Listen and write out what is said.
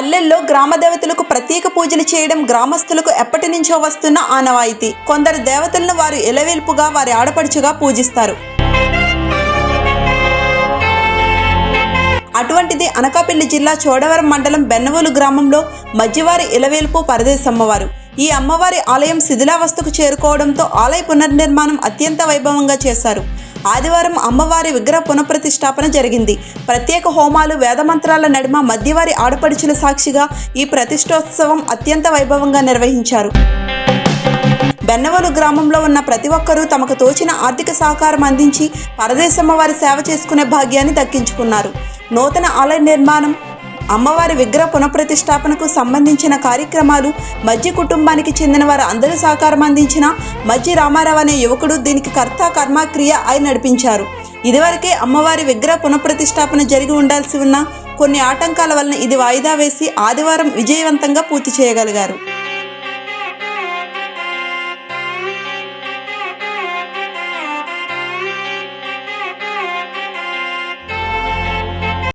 పల్లెల్లో గ్రామ దేవతలకు ప్రత్యేక పూజలు చేయడం గ్రామస్తులకు ఎప్పటి నుంచో వస్తున్న ఆనవాయితీ. కొందరు దేవతలను వారు ఎలవేల్పుగా వారి ఆడపడుచుగా పూజిస్తారు. అటువంటిది అనకాపల్లి జిల్లా చోడవరం మండలం బెన్నవోలు గ్రామంలో మధ్యవారి ఇలవేల్పు పరదేశమ్మవారు ఈ అమ్మవారి ఆలయం శిథిలావస్థకు చేరుకోవడంతో ఆలయ పునర్నిర్మాణం అత్యంత వైభవంగా చేశారు. ఆదివారం అమ్మవారి విగ్రహ పునఃప్రతిష్టాపన జరిగింది. ప్రత్యేక హోమాలు వేదమంత్రాల నడుమ మధ్యవారి ఆడపడుచుల సాక్షిగా ఈ ప్రతిష్టోత్సవం అత్యంత వైభవంగా నిర్వహించారు. బెన్నవలు గ్రామంలో ఉన్న ప్రతి ఒక్కరూ తమకు తోచిన ఆర్థిక సహకారం అందించి పరదేశమ్మ వారి సేవ చేసుకునే భాగ్యాన్ని దక్కించుకున్నారు. నూతన ఆలయ నిర్మాణం అమ్మవారి విగ్రహ పునఃప్రతిష్ఠాపనకు సంబంధించిన కార్యక్రమాలు మధ్య కుటుంబానికి చెందిన వారు అందరూ సహకారం అందించిన మధ్య రామారావు అనే యువకుడు దీనికి కర్త కర్మక్రియ అయి నడిపించారు. ఇదివరకే అమ్మవారి విగ్రహ పునఃప్రతిష్టాపన జరిగి ఉండాల్సి ఉన్న కొన్ని ఆటంకాల వలన ఇది వాయిదా వేసి ఆదివారం విజయవంతంగా పూర్తి చేయగలిగారు.